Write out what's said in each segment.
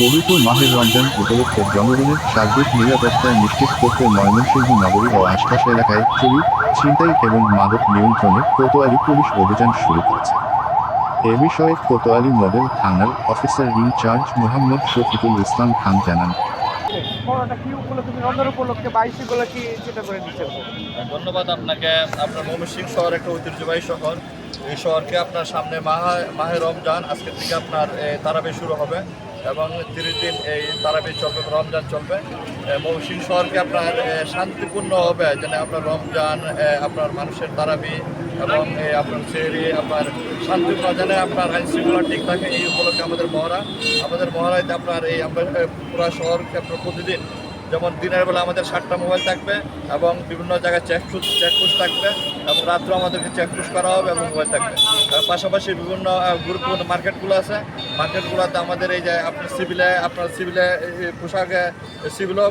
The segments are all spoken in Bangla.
পবিত্র মাহের রমজান উপলক্ষে জনগণের সার্বিক নিরাপত্তা নিশ্চিত করতে ময়মনসিংহ নগরী ও আশপাশ এলাকায় চুরি ছিনতাই এবং মাদক নিয়ন্ত্রণে কোতোয়ালি পুলিশ অভিযান শুরু করেছে। এ বিষয়ে কোতোয়ালি মডেল থানার officer in charge Mohammad Shafiqul Islam Khan জানান। ধন্যবাদ আপনাকে। আপনার ময়মনসিংহ শহর একটা ঐতিহ্যবাহী শহর। এই শহরকে আপনার সামনে মাহা মাহে রমজান আজকের থেকে আপনার তারাবি শুরু হবে। এবং তিরিশ দিন এই তারাবি চলবে, রমজান চলবে। ময়মনসিংহ শহরকে আপনার শান্তিপূর্ণ হবে, যেন আপনার রমজান আপনার মানুষের তারাবি এবং আপনার সেরি আপনার শান্তিপূর্ণ, যেন আপনার আইন শৃঙ্খলা ঠিক থাকে। এই উপলক্ষে আমাদের মহড়া, আমাদের মহড়ায় আপনার এই আমরা পুরা শহরকে আপনার প্রতিদিন যেমন দিনের বেলা আমাদের সাতটা মোবাইল থাকবে এবং বিভিন্ন জায়গায় চেক চেকপোস্ট থাকবে এবং রাত্রে আমাদেরকে চেক চেকপোস্ট করা হবে এবং মোবাইল থাকবে। পাশাপাশি বিভিন্ন গুরুত্বপূর্ণ মার্কেটগুলো আছে। মার্কেটগুলোতে আমাদের এই যে আপনার সিভিলে আপনার সিভিলে পোশাকে সিভিলও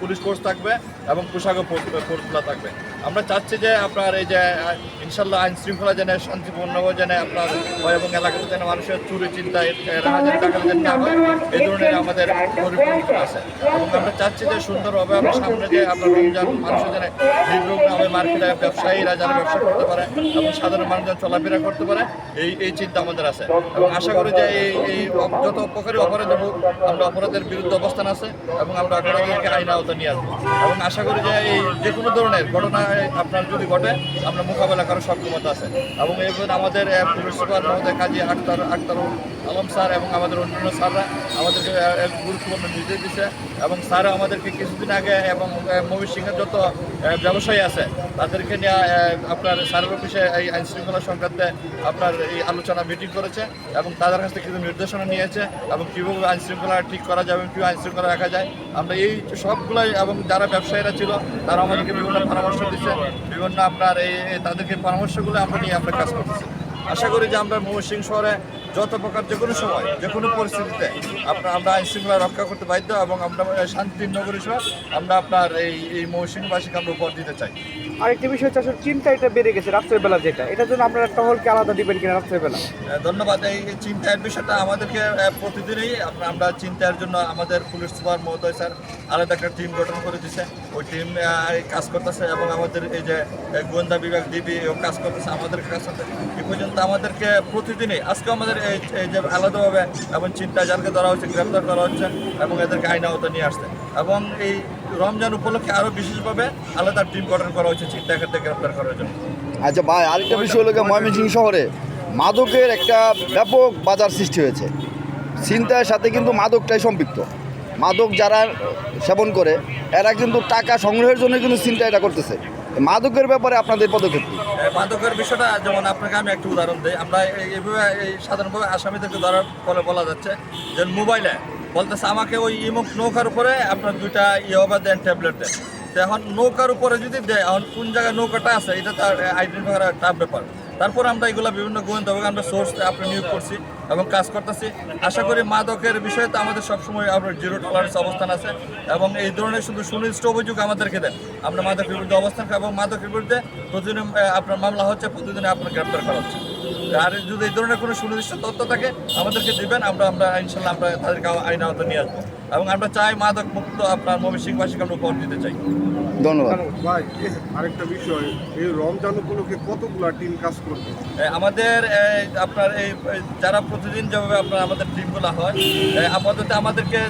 পুলিশ ফোর্স থাকবে এবং পোশাকও ফোর্সগুলো থাকবে। আমরা চাচ্ছি যে আপনার এই যে ইনশাল্লাহ আইন শৃঙ্খলা যেন শান্তিপূর্ণ যেন আপনার এবং এলাকাতে যেন মানুষের চুরি, চিন্তা এই ধরনের আমাদের আছে। এবং আমরা চাচ্ছি যে সুন্দরভাবে আমরা সামনে যে আপনার রমজান, মানুষের যেন নির্বিঘ্নভাবে মার্কেটে ব্যবসায়ীরা যারা ব্যবসা করতে পারে এবং সাধারণ মানুষ যেন চলাফেরা করতে পারে, এই এই চিন্তা আমাদের আছে। এবং আশা করি যে এই এই যত উপকারী অপরাধ হোক, আমরা অপরাধের বিরুদ্ধে অবস্থান আছে এবং আমরা আইন আওতা নিয়ে আসব। এবং আশা করি যে এই যে কোনো ধরনের ঘটনা আপনার যদি ঘটে আমরা মোকাবেলা করার সক্ষমতা আছে। এবং এবার আমাদের সুপার আমাদের কাজী আক্তার আক্তারুল আলম স্যার এবং আমাদের অন্যান্য স্যাররা আমাদেরকে গুরুত্বপূর্ণ নির্দেশ দিচ্ছে এবং স্যারও আমাদেরকে কিছুদিন আগে এবং ময়ূরসিংহের যত ব্যবসায়ী আছে, তাদেরকে নিয়ে আপনার স্যারের অফিসে এই আইন শৃঙ্খলা সংক্রান্তে আপনার এই আলোচনা, মিটিং করেছে এবং তাদের কাছ থেকে কিছু নির্দেশনা নিয়েছে এবং কীভাবে আইন শৃঙ্খলা ঠিক করা যাবে, কীভাবে আইন শৃঙ্খলা রাখা যায়। আমরা এই সবগুলাই এবং যারা ব্যবসায়ীরা ছিল, তারা আমাদেরকে বিভিন্ন পরামর্শ দিচ্ছে বিভিন্ন আপনার এই এই তাদেরকে পরামর্শগুলো আমরা নিয়ে আমরা কাজ করতেছি। আশা করি যে আমরা ময়মনসিংহ শহরে যত প্রকার যে কোনো সময় যে কোনো পরিস্থিতিতে আপনার আমরা আইন শৃঙ্খলা রক্ষা করতে বাধ্য এবং আমরা শান্তির নগরী শহর আমরা আপনার এই এই ময়মনসিংহবাসীকে আমরা উপহার দিতে চাই। আরেকটি বিষয় হচ্ছে আসলে চিন্তা এটা বেড়ে গেছে রাত্রের বেলা যেটা। এটার জন্য আপনারা একটা হলকে আলাদা দিবেন কিনা রাত্রের বেলা? ধন্যবাদ। এই চিন্তার বিষয়টা আমাদেরকে প্রতিদিনই আমরা আমরা চিন্তার জন্য আমাদের পুলিশ সুপার মহোদয় স্যার আলাদা একটা টিম গঠন করে দিছে। ওই টিম কাজ করতেছে এবং আমাদের এই যে গোয়েন্দা বিভাগ ডিবি কাজ করতেছে আমাদের কাজ করতে এই পর্যন্ত আমাদেরকে প্রতিদিনই আজকে আমাদের যে আলাদাভাবে এবং চিন্তা যাদেরকে ধরা হচ্ছে, গ্রেপ্তার করা হচ্ছে এবং এদেরকে আইন আওতা নিয়ে আসছে। এবং এই রমজান উপলক্ষে আরও বিশেষভাবে আলাদা টিম গঠন করা হয়েছে ক্ষেত্রে গ্রেপ্তার করার জন্য। আচ্ছা ভাই, আরেকটা বিষয় হলো গিয়ে ময়মনসিংহ শহরে মাদকের একটা ব্যাপক বাজার সৃষ্টি হয়েছে। চিন্তার সাথে কিন্তু মাদকটাই সম্পৃক্ত। মাদক যারা সেবন করে, এরা কিন্তু টাকা সংগ্রহের জন্য কিন্তু চিন্তা এটা করতেছে। মাদকের ব্যাপারে আপনাদের পদক্ষেপ মাদকের বিষয়টা যেমন আপনাকে আমি একটা উদাহরণ দিই। আমরা এইভাবে এই সাধারণভাবে আসামিদেরকে ধরার ফলে বলা যাচ্ছে যে মোবাইলে বলতেছে, আমাকে ওই ইমুক নৌকার উপরে আপনার দুইটা ইয়ে দেন ট্যাবলেট দেন। এখন নৌকার উপরে যদি দেয়, এখন কোন জায়গায় নৌকাটা আছে, এটা তার আইডেন্টিফাই করা টাফ ব্যাপার। তারপর আমরা এগুলো বিভিন্ন গোয়েন্দা বিভাগ আমরা সোর্স আপনি নিয়োগ করছি এবং কাজ করতেছি। আশা করি মাদকের বিষয়ে তো আমাদের সবসময় আপনার জিরো টলারেন্স অবস্থান আছে এবং এই ধরনের শুধু সুনির্দিষ্ট অভিযোগ আমাদেরকে দেন। আমরা মাদকের বিরুদ্ধে অবস্থান এবং মাদকের বিরুদ্ধে প্রতিদিন আপনার মামলা হচ্ছে, প্রতিদিনে আপনার গ্রেপ্তার করা হচ্ছে। আর যদি এই ধরনের কোনো সুনির্দিষ্ট তথ্য থাকে আমাদেরকে দিবেন আমরা আমরা ইনশাল্লাহ আমরা তাদেরকে আইন আওতা নিয়ে আসব। এবং আমরা চাই মাদক মুক্ত আপনার ময়মনসিংহবাসীকে আমরা উপহার দিতে চাই। ধন্যবাদ। ভাই আরেকটা বিষয় এই রমজান উপলক্ষে কতগুলা টিম কাজ করবে? আমাদের আপনার এই যারা প্রতিদিন যেভাবে আপনার আমাদের টিমগুলো হয় আপাতত আমাদেরকে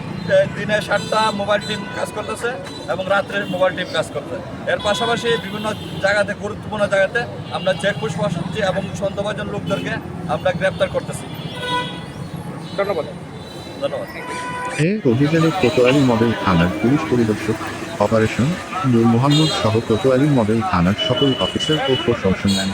দিনে সাতটা মোবাইল টিম কাজ করতেছে এবং রাত্রে মোবাইল টিম কাজ করতেছে এর পাশাপাশি বিভিন্ন জায়গাতে, গুরুত্বপূর্ণ জায়গাতে আমরা চেকপোস্ট বসাচ্ছি এবং সন্দেহভাজন লোকদেরকে আমরা গ্রেপ্তার করতেছি। ধন্যবাদ। ধন্যবাদ। মডেল থানার পুলিশ পরিদর্শক অপারেশন নূর মোহাম্মদ সহ কোতোয়ালি মডেল থানার সকল অফিসার ও প্রশংসন নেন।